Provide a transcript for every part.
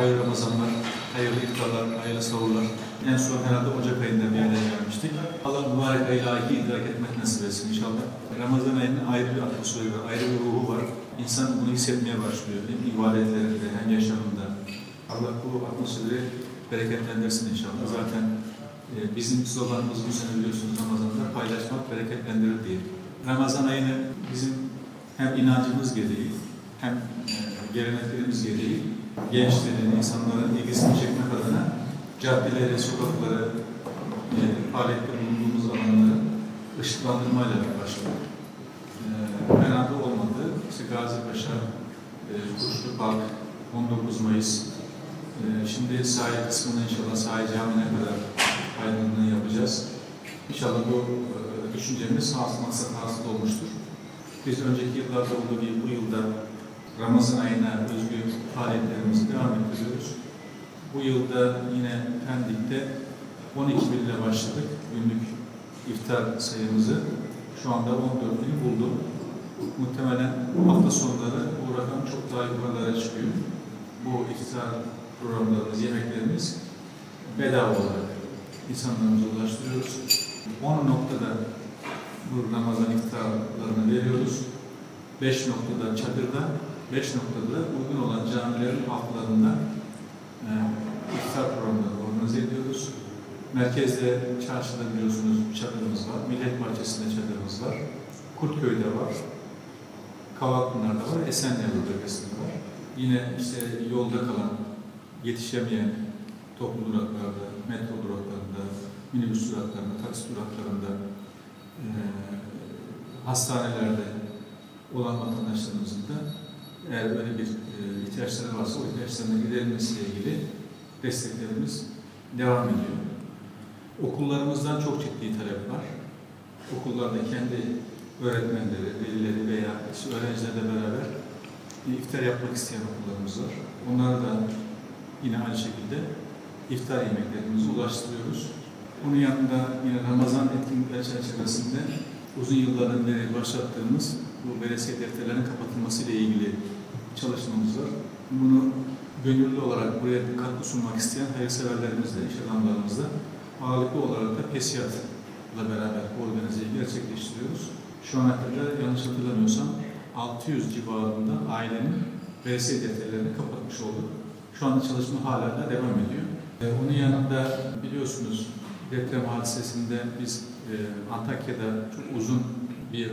hayırlı Ramazanlar, hayırlı iftarlar, hayırlı sahurlar. En son herhalde Ocak ayında bir araya gelmiştik. Allah mübarek ayı layıkı idrak etmek nasip etsin inşallah. Ramazan ayının ayrı bir atmosferi var, ayrı bir ruhu var. İnsan bunu hissetmeye başlıyor. Hem ibadetlerinde hem yaşamında. Allah bu atmosferi bereketlendirsin inşallah. Zaten e, bizim sloganımız bu sene biliyorsunuz Ramazan'da paylaşmak bereketlendirir diye. Ramazan ayını bizim hem inancımız gereği hem e, geleneklerimiz gereği gençlerin, insanların ilgisini çekmek adına caddeleri, sokakları, e, faaliyette bulunduğumuz alanları ışıklandırmayla başladık. E, fena da olmadı. İşte Gazi Paşa, e, Kuşlu Park, 19 Mayıs, e, şimdi sahil kısmını inşallah sahil camine kadar aydınlığını yapacağız. İnşallah bu e, düşüncemiz hasıl hasıl olmuştur. Biz önceki yıllarda olduğu gibi bu yılda Ramazan ayına özgü faaliyetlerimizi devam ettiriyoruz. Bu yılda yine Pendik'te 12 bin ile başladık günlük iftar sayımızı. Şu anda 14 bini buldu. Muhtemelen hafta sonları bu rakam çok daha yukarılara çıkıyor. Bu iftar programlarımız, yemeklerimiz bedava olarak insanlarımıza ulaştırıyoruz. 10 noktada bu Ramazan iftarlarını veriyoruz. 5 noktada çadırda, 5 noktada da uygun olan camilerin altlarında e, iftar programları organize ediyoruz. Merkezde, çarşıda biliyorsunuz çadırımız var. Millet Bahçesi'nde çadırımız var. Kurtköy'de var. Kavakpınar'da var. Esenler'de bölgesinde var. Yine işte yolda kalan, yetişemeyen toplu duraklarda, metro duraklarında, minibüs duraklarında, taksi duraklarında, e, hastanelerde olan vatandaşlarımızın da eğer böyle bir e, ihtiyaçları varsa o ihtiyaçlarına giderilmesiyle ilgili desteklerimiz devam ediyor. Okullarımızdan çok ciddi talep var. Okullarda kendi öğretmenleri, velileri veya işte öğrencilerle beraber iftar yapmak isteyen okullarımız var. Onlara da yine aynı şekilde iftar yemeklerimizi ulaştırıyoruz. Bunun yanında yine Ramazan etkinlikleri çerçevesinde uzun yıllardan beri başlattığımız bu veresiye defterlerinin kapatılması ile ilgili çalışmamız var. Bunu gönüllü olarak buraya katkı sunmak isteyen hayırseverlerimizle, iş adamlarımızla ağırlıklı olarak da PESİAD'la beraber bu organizeyi gerçekleştiriyoruz. Şu ana kadar yanlış hatırlamıyorsam 600 civarında ailenin veresiye defterlerini kapatmış olduk. Şu anda çalışma hala da devam ediyor. Ee, Onun yanında biliyorsunuz deprem hadisesinde biz e, Antakya'da çok uzun bir e,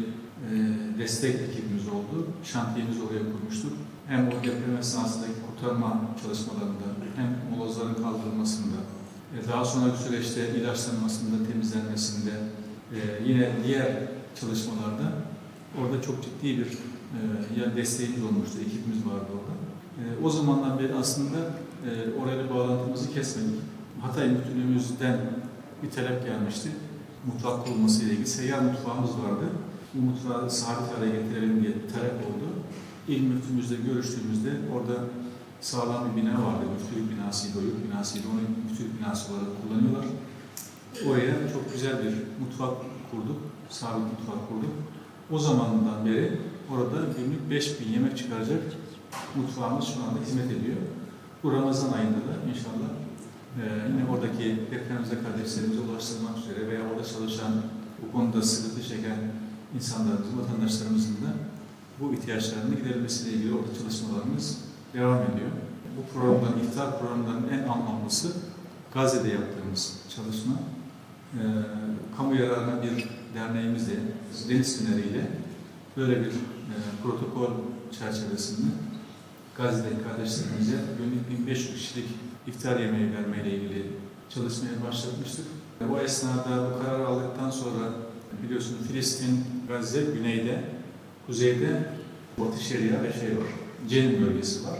destek ekibimiz oldu. Şantiyemizi oraya kurmuştuk. Hem o deprem esnasındaki kurtarma çalışmalarında hem molozların kaldırılmasında, e, daha sonraki süreçte ilaçlanmasında, temizlenmesinde, e, yine diğer çalışmalarda orada çok ciddi bir e, desteğimiz olmuştu, ekibimiz vardı orada. O zamandan beri aslında e, orayla bağlantımızı kesmedik. Hatay Müftülüğümüzden bir talep gelmişti. Mutfak kurulması ile ilgili seyyar mutfağımız vardı. Bu mutfağı sabit hale getirelim diye talep oldu. İl müftümüzle görüştüğümüzde orada sağlam bir bina vardı. Müftülük binasıydı, oyuk binasıydı. Onu müftülük binası olarak kullanıyorlar. Oraya çok güzel bir mutfak kurduk. Sabit mutfak kurduk. O zamandan beri orada günlük 5000 yemek çıkaracak mutfağımız şu anda hizmet ediyor. Bu Ramazan ayında da inşallah e, oradaki depremizde kardeşlerimize ulaştırmak üzere veya orada çalışan, bu konuda sıkıntı çeken insanlarımızın, vatandaşlarımızın da bu ihtiyaçlarını giderilmesiyle ilgili orada çalışmalarımız devam ediyor. Bu programdan, iftar programlarının en anlamlısı Gazze'de yaptığımız çalışma. E, kamu yararına bir derneğimizle, Deniz böyle bir e, protokol çerçevesinde Gazze'deki kardeşlerimize günlük 1500 kişilik iftar yemeği vermeyle ilgili çalışmaya başlatmıştık. O esnada bu kararı aldıktan sonra biliyorsunuz Filistin, Gazze güneyde, kuzeyde Batı Şeria ve şey var, Cenin bölgesi var.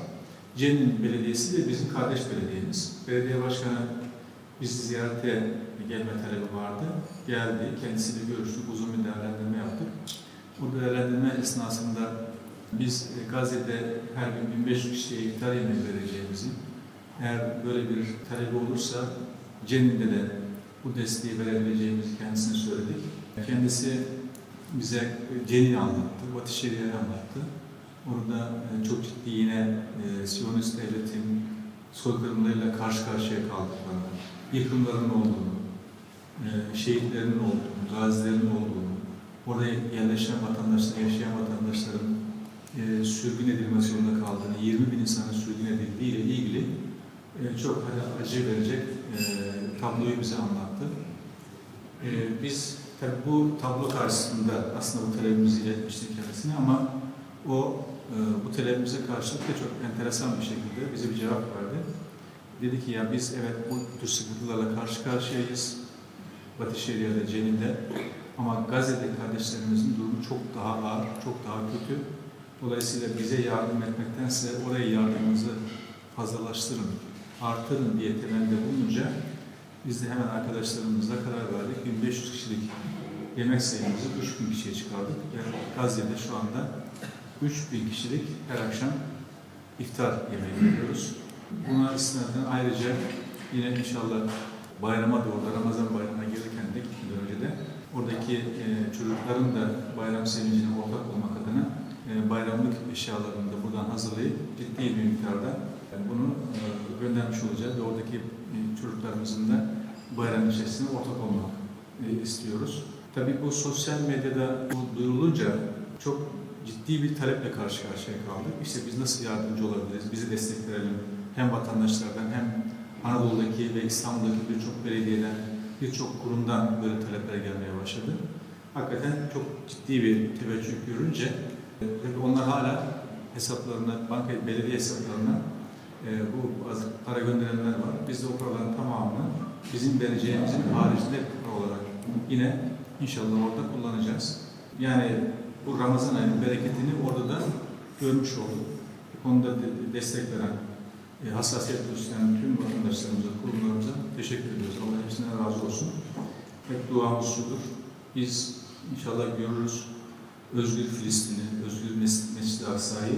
Cenin Belediyesi de bizim kardeş belediyemiz. Belediye başkanı bizi ziyarete gelme talebi vardı. Geldi, kendisiyle görüştük, uzun bir değerlendirme yaptık. Bu değerlendirme esnasında biz e, Gazze'de her gün 1500 kişiye iftar yemeği vereceğimizi, eğer böyle bir talebi olursa Cenin'de de bu desteği verebileceğimizi kendisine söyledik. Kendisi bize Cenin'i anlattı, Batı Şeria'yı anlattı. Orada e, çok ciddi yine e, Siyonist devletin soykırımlarıyla karşı karşıya kaldıklarını, yıkımların olduğunu, e, şehitlerin olduğunu, gazilerin olduğunu, orada yerleşen vatandaşların, yaşayan vatandaşların e, sürgün edilmesi zorunda kaldığını, 20 bin insanın sürgün edildiği ile ilgili e, çok hani acı verecek e, tabloyu bize anlattı. E, biz tabii bu tablo karşısında aslında bu talebimizi iletmiştik kendisine ama o e, bu talebimize karşılık da çok enteresan bir şekilde bize bir cevap verdi. Dedi ki ya biz evet bu tür sıkıntılarla karşı karşıyayız. Batı Şeria'da, Cenin'de ama Gazze'de kardeşlerimizin durumu çok daha ağır, çok daha kötü. Dolayısıyla bize yardım etmektense oraya yardımımızı fazlalaştırın, artırın diye temelde bulununca biz de hemen arkadaşlarımızla karar verdik. 1500 kişilik yemek sayımızı 3000 kişiye çıkardık ve Gazze'de şu anda 3000 kişilik her akşam iftar yemeği veriyoruz. Buna istinaden ayrıca yine inşallah bayrama doğru Ramazan bayramına gelirken de gitmeden önce de oradaki e, çocukların da bayram sevincine ortak olmak adına bayramlık eşyalarını da buradan hazırlayıp ciddi bir miktarda bunu e, göndermiş olacağız ve oradaki e, çocuklarımızın da bayram içerisinde ortak olmak e, istiyoruz. Tabii bu sosyal medyada duyurulunca çok ciddi bir taleple karşı karşıya kaldık. İşte biz nasıl yardımcı olabiliriz, bizi destekleyelim. Hem vatandaşlardan hem Anadolu'daki ve İstanbul'daki birçok belediyeden, birçok kurumdan böyle talepler gelmeye başladı. Hakikaten çok ciddi bir teveccüh görünce ve onlar hala hesaplarına, banka belediye hesaplarına e, bu para gönderenler var. Biz de o paraların tamamını bizim vereceğimizin haricinde olarak yine inşallah orada kullanacağız. Yani bu Ramazan ayının bereketini orada da görmüş olduk. Bu konuda de- destek veren, e, hassasiyet gösteren tüm vatandaşlarımıza, kurumlarımıza teşekkür ediyoruz. Allah hepsinden razı olsun. Hep duamız şudur. Biz inşallah görürüz özgür Filistin'i, özgür Mes- Mescid-i Aksa'yı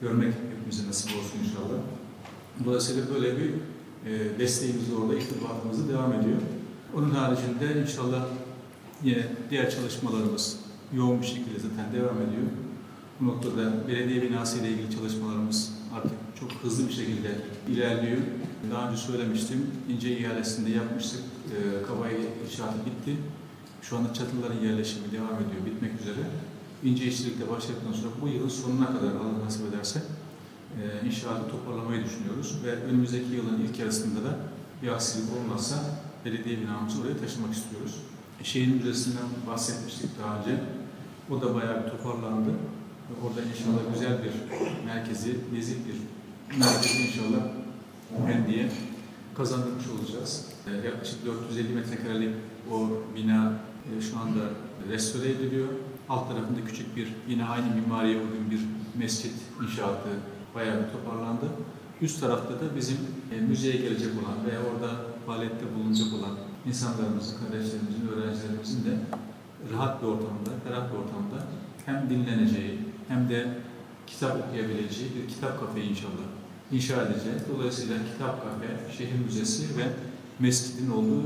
görmek hepimize nasip olsun inşallah. Dolayısıyla böyle bir e, desteğimiz de orada, irtibatımız devam ediyor. Onun haricinde inşallah yine diğer çalışmalarımız yoğun bir şekilde zaten devam ediyor. Bu noktada belediye binası ile ilgili çalışmalarımız artık çok hızlı bir şekilde ilerliyor. Daha önce söylemiştim, ince ihalesinde yapmıştık. E, Kabaya inşaatı bitti. Şu anda çatıların yerleşimi devam ediyor, bitmek üzere. İnce işçilikle başladıktan sonra bu yılın sonuna kadar Allah nasip ederse e, inşaatı toparlamayı düşünüyoruz ve önümüzdeki yılın ilk yarısında da bir aksilik olmazsa belediye binamızı oraya taşımak istiyoruz. E, Şehir müzesinden bahsetmiştik daha önce. O da bayağı bir toparlandı. Ve orada inşallah güzel bir merkezi, nezih bir merkezi inşallah Pendik'e kazandırmış olacağız. E, yaklaşık 450 metrekarelik o bina e, şu anda restore ediliyor. Alt tarafında küçük bir yine aynı mimariye uygun bir mescit inşaatı bayağı bir toparlandı. Üst tarafta da bizim e, müzeye gelecek olan veya orada faaliyette bulunacak olan insanlarımızın, kardeşlerimizin, öğrencilerimizin de rahat bir ortamda, ferah bir ortamda hem dinleneceği hem de kitap okuyabileceği bir kitap kafe inşallah inşa edeceğiz. Dolayısıyla kitap kafe, şehir müzesi ve mescidin olduğu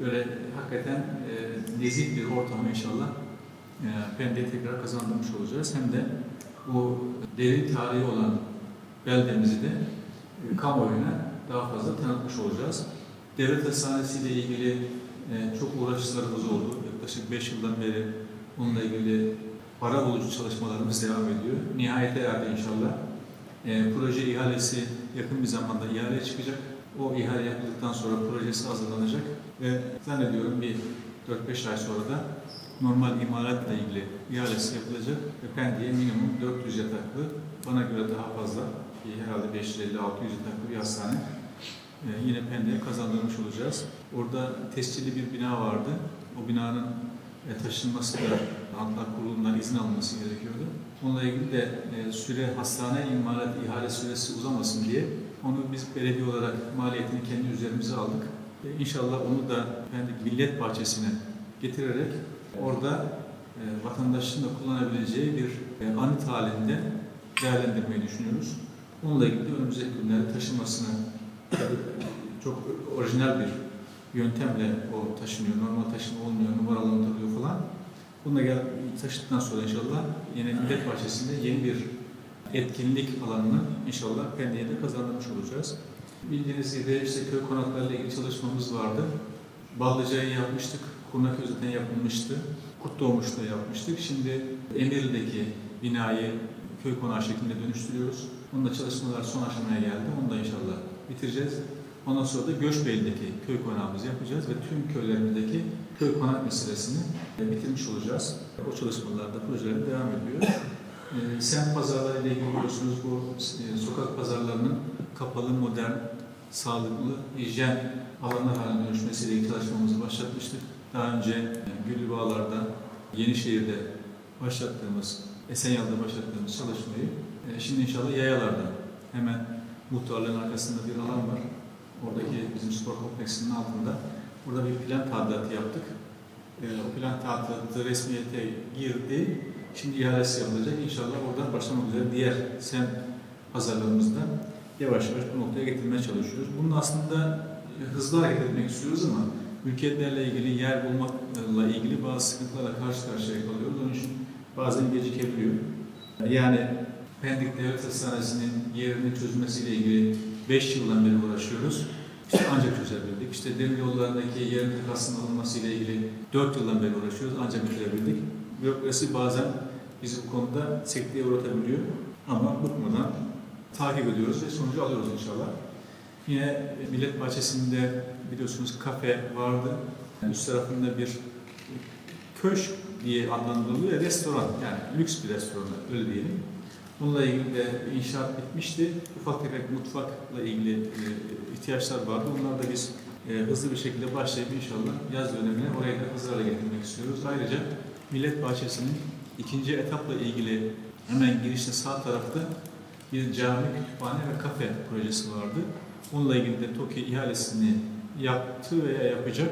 böyle hakikaten e, nezih bir ortamı inşallah e, Pendik'e tekrar kazandırmış olacağız. Hem de bu derin tarihi olan beldemizi de e, kamuoyuna daha fazla tanıtmış olacağız. Devlet Hastanesi ile ilgili e, çok uğraşlarımız oldu. Yaklaşık 5 yıldan beri onunla ilgili para bulucu çalışmalarımız devam ediyor. Nihayete erdi inşallah. E, proje ihalesi yakın bir zamanda ihaleye çıkacak. O ihale yapıldıktan sonra projesi hazırlanacak ve zannediyorum bir 4-5 ay sonra da normal imalatla ilgili ihalesi yapılacak ve minimum 400 yataklı, bana göre daha fazla, herhalde 550-600 yataklı bir hastane e, yine Pendik'e kazandırmış olacağız. Orada tescilli bir bina vardı. O binanın e, taşınması da Halklar Kurulu'ndan izin alınması gerekiyordu. Onunla ilgili de e, süre hastane imalat ihale süresi uzamasın diye onu biz belediye olarak maliyetini kendi üzerimize aldık. E, İnşallah onu da Pendik Millet Bahçesi'ne getirerek orada e, vatandaşın da kullanabileceği bir e, anıt halinde değerlendirmeyi düşünüyoruz. Onunla ilgili de önümüzdeki günlerde taşınmasını çok orijinal bir yöntemle o taşınıyor. Normal taşıma olmuyor, numaralandırılıyor falan. Bununla gel taşıdıktan sonra inşallah yine Millet Bahçesi'nde yeni bir etkinlik alanını inşallah Pendik'e de kazandırmış olacağız. Bildiğiniz gibi işte köy konaklarıyla ilgili çalışmamız vardı. Ballıca'yı yapmıştık, Kurnaköy zaten yapılmıştı. Kurtdoğmuş'ta yapmıştık. Şimdi Emirli'deki binayı köy konağı şeklinde dönüştürüyoruz. Onda çalışmalar son aşamaya geldi. Onu da inşallah bitireceğiz. Ondan sonra da Göçbeyli'deki köy konağımızı yapacağız ve tüm köylerimizdeki köy konak meselesini e, bitirmiş olacağız. O çalışmalarda projeler devam ediyor. E, Semt pazarları ile ilgili biliyorsunuz bu e, sokak pazarlarının kapalı, modern, sağlıklı, hijyen alanlar haline dönüşmesiyle ilgili çalışmamızı başlatmıştık. Daha önce e, Güllübağlar'da, Yenişehir'de başlattığımız, Esenyurt'ta başlattığımız çalışmayı e, şimdi inşallah Yayalar'da hemen muhtarlığın arkasında bir alan var. Oradaki bizim spor kompleksinin altında. Burada bir plan tadilatı yaptık. E, o plan tadilatı resmiyete girdi. Şimdi ihalesi yapılacak. İnşallah oradan başlamak üzere diğer sem pazarlarımızda yavaş yavaş bu noktaya getirmeye çalışıyoruz. Bunun aslında e, hızlı hareket etmek istiyoruz ama mülkiyetlerle ilgili yer bulmakla ilgili bazı sıkıntılarla karşı karşıya kalıyoruz. Onun için bazen gecikebiliyor. Yani Pendik Devlet Hastanesi'nin yerinin çözülmesiyle ilgili 5 yıldan beri uğraşıyoruz. İşte ancak çözebildik. İşte demir yollarındaki yerin takasının alınmasıyla ilgili 4 yıldan beri uğraşıyoruz ancak bitirebildik. Bürokrasi bazen bizi bu konuda sekteye uğratabiliyor. Ama bıkmadan takip ediyoruz ve sonucu alıyoruz inşallah. Yine Millet Bahçesi'nde biliyorsunuz kafe vardı. Üst tarafında bir köşk diye adlandırılıyor. Restoran yani lüks bir restoran öyle diyelim. Bununla ilgili de inşaat bitmişti. Ufak tefek mutfakla ilgili e, ihtiyaçlar vardı. Onları da biz e, hızlı bir şekilde başlayıp inşallah yaz dönemine oraya da hızlı hale getirmek istiyoruz. Ayrıca Millet Bahçesi'nin ikinci etapla ilgili hemen girişte sağ tarafta bir cami, kütüphane ve kafe projesi vardı. Onunla ilgili de TOKİ ihalesini yaptı veya yapacak.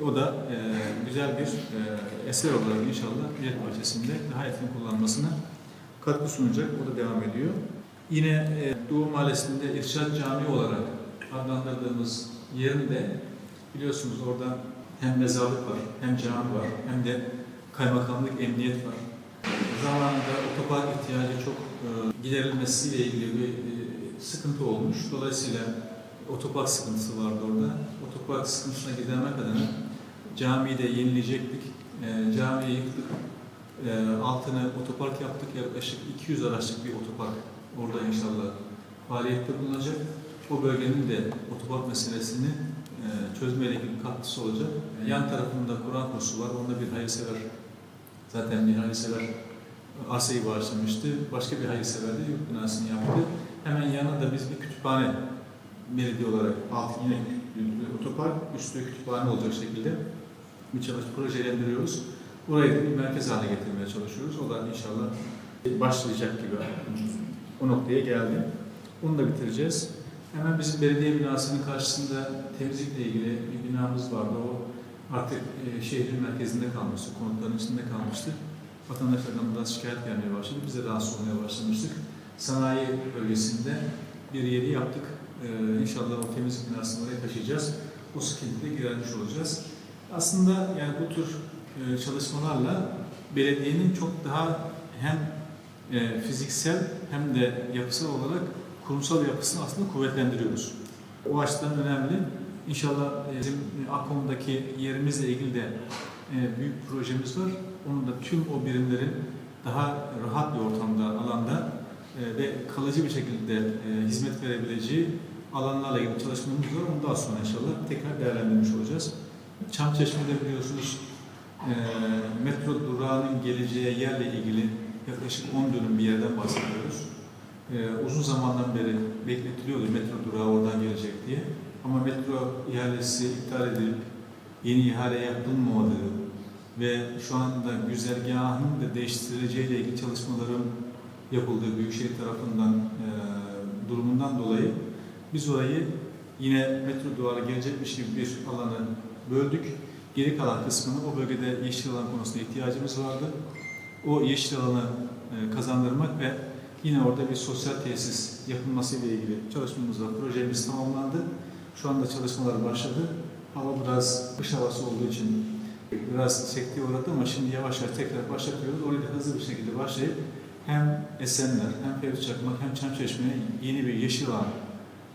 E, O da e, güzel bir e, eser olarak inşallah Millet Bahçesi'nde daha etkin kullanmasına katkı sunacak. O da devam ediyor. Yine e, Doğu Mahallesi'nde İrşad Camii olarak adlandırdığımız yerinde biliyorsunuz orada hem mezarlık var, hem cami var, hem de kaymakamlık, emniyet var. Zamanında otopark ihtiyacı çok e, giderilmesiyle ilgili bir e, sıkıntı olmuş. Dolayısıyla otopark sıkıntısı vardı orada. Otopark sıkıntısına gidermek adına camiyi de yenileyecektik. E, camiyi yıktık. E, altını otopark yaptık. Yaklaşık 200 araçlık bir otopark orada inşallah faaliyette bulunacak. O bölgenin de otopark meselesini e, çözmeyle ilgili katkısı olacak. Yan tarafında Kur'an kursu var. Onda bir hayırsever zaten bir hayırsever arsayı bağışlamıştı. Başka bir hayırsever de yurt binasını yaptı. Hemen yanında biz bir kütüphane belediye olarak alt yine otopark, üstü kütüphane olacak şekilde bir çalış projelendiriyoruz. Orayı da bir merkez haline getirmeye çalışıyoruz. O da inşallah başlayacak gibi o noktaya geldi. Onu da bitireceğiz. Hemen bizim belediye binasının karşısında temizlikle ilgili bir binamız vardı. O artık e, şehrin merkezinde kalmıştı, konutların içinde kalmıştı. Vatandaşlardan biraz şikayet gelmeye başladı. Biz de rahatsız olmaya başlamıştık. Sanayi bölgesinde bir yeri yaptık. Ee, inşallah o temizlik binasını oraya taşıyacağız. O sıkıntıyı gidermiş olacağız. Aslında yani bu tür e, çalışmalarla belediyenin çok daha hem e, fiziksel hem de yapısal olarak kurumsal yapısını aslında kuvvetlendiriyoruz. O açıdan önemli. İnşallah e, bizim Akom'daki yerimizle ilgili de büyük projemiz var. Onun da tüm o birimlerin daha rahat bir ortamda, alanda ve kalıcı bir şekilde e, hizmet verebileceği alanlarla ilgili çalışmamız var. Onu daha sonra inşallah tekrar değerlendirmiş olacağız. Çamçeşme'de biliyorsunuz e, metro durağının geleceği yerle ilgili yaklaşık 10 dönüm bir yerden bahsediyoruz. E, uzun zamandan beri bekletiliyordu metro durağı oradan gelecek diye. Ama metro ihalesi iptal edilip yeni ihale yapılmadığı ve şu anda güzergahın da değiştirileceğiyle ilgili çalışmaların yapıldığı Büyükşehir tarafından e, durumundan dolayı biz orayı yine metro duvarı gelecekmiş gibi bir alanı böldük. Geri kalan kısmını o bölgede yeşil alan konusunda ihtiyacımız vardı. O yeşil alanı e, kazandırmak ve yine orada bir sosyal tesis yapılması ile ilgili çalışmamız var. Projemiz tamamlandı. Şu anda çalışmalar başladı. Hava biraz kış havası olduğu için biraz sekteye uğradı ama şimdi yavaş yavaş tekrar başlatıyoruz. Orayı da hızlı bir şekilde başlayıp hem Esenler, hem Fevzi Çakmak, hem Çamçeşme'ye yeni bir yeşil alan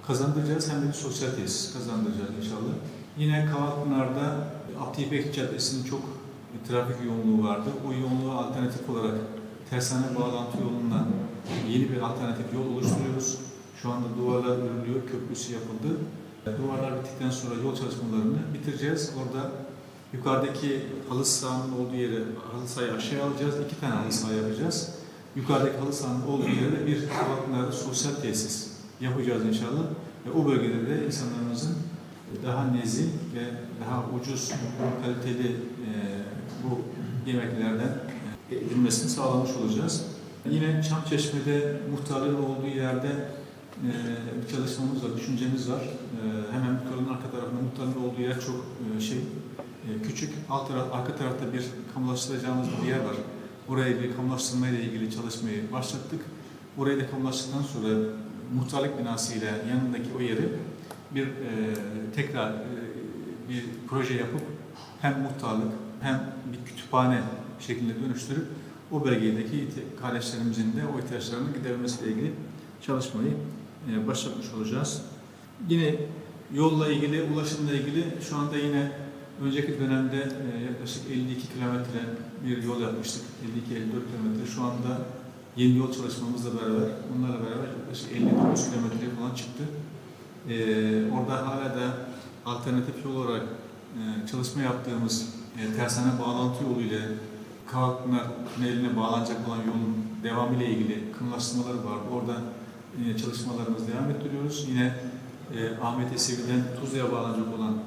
kazandıracağız hem de bir sosyal tesis kazandıracağız inşallah. Yine Kavakpınar'da Abdi İpek Caddesi'nin çok trafik yoğunluğu vardı. O yoğunluğa alternatif olarak tersane bağlantı yolundan yeni bir alternatif yol oluşturuyoruz. Şu anda duvarlar örülüyor, köprüsü yapıldı. Duvarlar bittikten sonra yol çalışmalarını bitireceğiz. Orada yukarıdaki halı sahanın olduğu yere halı sahayı aşağıya alacağız. İki tane halı saha yapacağız. Yukarıdaki halı sahanın olduğu yere bir Kavakpınar'da sosyal tesis yapacağız inşallah. Ve o bölgede de insanlarımızın daha nezih ve daha ucuz, kaliteli e, bu yemeklerden e, edilmesini sağlamış olacağız. Yine Çamçeşme'de muhtarlığın olduğu yerde e, bir çalışmamız var, düşüncemiz var. E, hemen muhtarlığın arka tarafında muhtarlığın olduğu yer çok e, şey e, küçük. Alt taraf, arka tarafta bir kamulaştıracağımız bir yer var. Oraya bir kamulaştırma ile ilgili çalışmayı başlattık. Orayı da kamulaştıktan sonra muhtarlık binasıyla yanındaki o yeri bir e, tekrar e, bir proje yapıp hem muhtarlık hem bir kütüphane şeklinde dönüştürüp o bölgedeki kardeşlerimizin de o ihtiyaçlarını giderilmesiyle ilgili çalışmayı e, başlatmış olacağız. Yine yolla ilgili, ulaşımla ilgili şu anda yine önceki dönemde e, yaklaşık 52 kilometre bir yol yapmıştık. 52-54 kilometre. Şu anda yeni yol çalışmamızla beraber, bunlarla beraber yaklaşık 59 kilometre falan çıktı. Ee, orada hala da alternatif yol olarak e, çalışma yaptığımız e, tersane bağlantı yolu ile Kavakpınar Tüneli'ne bağlanacak olan yolun devamı ile ilgili kımlaştırmaları var. Orada e, çalışmalarımızı devam ettiriyoruz. Yine e, Ahmet Esevi'den Tuzla'ya bağlanacak olan e,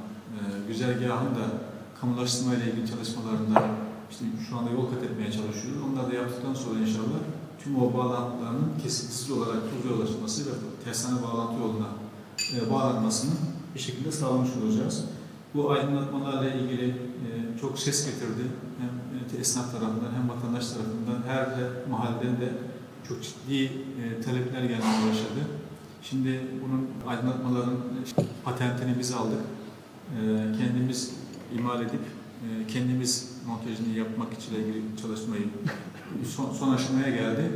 güzergahın da kamulaştırma ile ilgili çalışmalarında işte şu anda yol kat etmeye çalışıyoruz. Onları da yaptıktan sonra inşallah tüm o bağlantılarının kesintisiz olarak Tuzla'ya ulaşması ve tersane bağlantı yoluna e, bağlanmasını bir şekilde sağlamış olacağız. Bu aydınlatmalarla ilgili e, çok ses getirdi. Hem e, esnaf tarafından hem vatandaş tarafından her de de çok ciddi e, talepler gelmeye başladı. Şimdi bunun aydınlatmaların patentini biz aldık. E, kendimiz imal edip e, kendimiz montajını yapmak için ilgili çalışmayı son, son aşamaya geldi.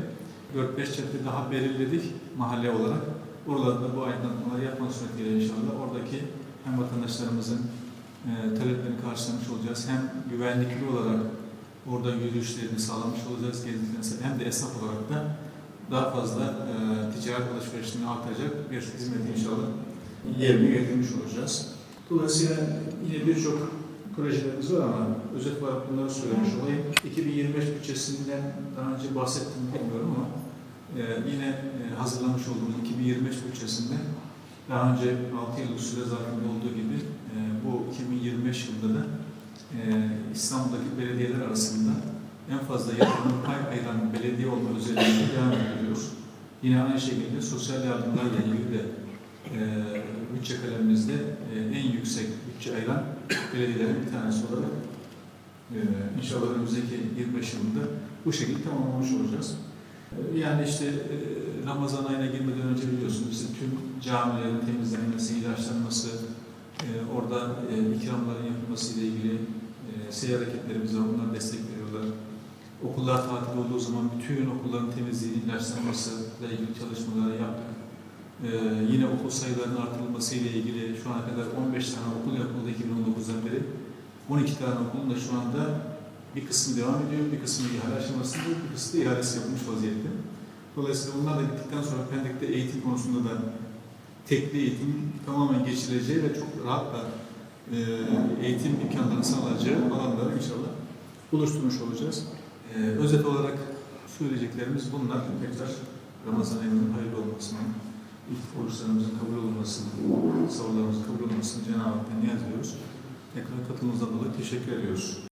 4-5 cadde daha belirledik mahalle olarak. Oralarda bu aydınlatmaları yapmak suretiyle inşallah oradaki hem vatandaşlarımızın e, taleplerini karşılamış olacağız. Hem güvenlikli olarak orada yürüyüşlerini sağlamış olacağız gezdiklerinde hem de esnaf olarak da daha fazla e, ticaret alışverişini artıracak bir hizmet inşallah yerine getirmiş olacağız. Dolayısıyla yine birçok projelerimiz var ama özet olarak bunları söylemiş olayım. 2025 bütçesinden daha önce bahsettim mi bilmiyorum ama e, yine e, hazırlamış olduğumuz 2025 bütçesinde daha önce 6 yıllık süre zarfında olduğu gibi e, bu 2025 yılında da e, İstanbul'daki belediyeler arasında en fazla yatırımı pay ayıran belediye olma özelliğini devam ediyoruz. Yine aynı şekilde sosyal yardımlarla ilgili de e, bütçe kalemimizde e, en yüksek bütçe ayıran belediyelerin bir tanesi olarak e, inşallah önümüzdeki 25 yılında bu şekilde tamamlamış olacağız. E, Yani işte Ramazan ayına girmeden önce biliyorsunuz işte tüm camilerin temizlenmesi, ilaçlanması, orada ikramların yapılması ile ilgili seyir hareketlerimiz var, bunlar destek veriyorlar. Okullar tatil olduğu zaman bütün okulların temizliği, ilaçlanması ile ilgili çalışmaları yaptık. Ee, yine okul sayılarının artırılması ile ilgili şu ana kadar 15 tane okul yapıldı 2019'dan beri. 12 tane okulun da şu anda bir kısmı devam ediyor, bir kısmı ihale aşamasında, bir kısmı da ihalesi yapılmış vaziyette. Dolayısıyla bunlar da gittikten sonra Pendik'te eğitim konusunda da tekli eğitim tamamen geçileceği ve çok rahat da e, eğitim imkanlarını sağlayacağı alanları inşallah oluşturmuş olacağız. E, özet olarak söyleyeceklerimiz bunlar. Tekrar Ramazan ayının hayırlı olmasını, ilk oruçlarımızın kabul olmasını, savurlarımızın kabul olmasını Cenab-ı Hak'tan niyaz ediyoruz. Tekrar katılımınızdan dolayı teşekkür ediyoruz.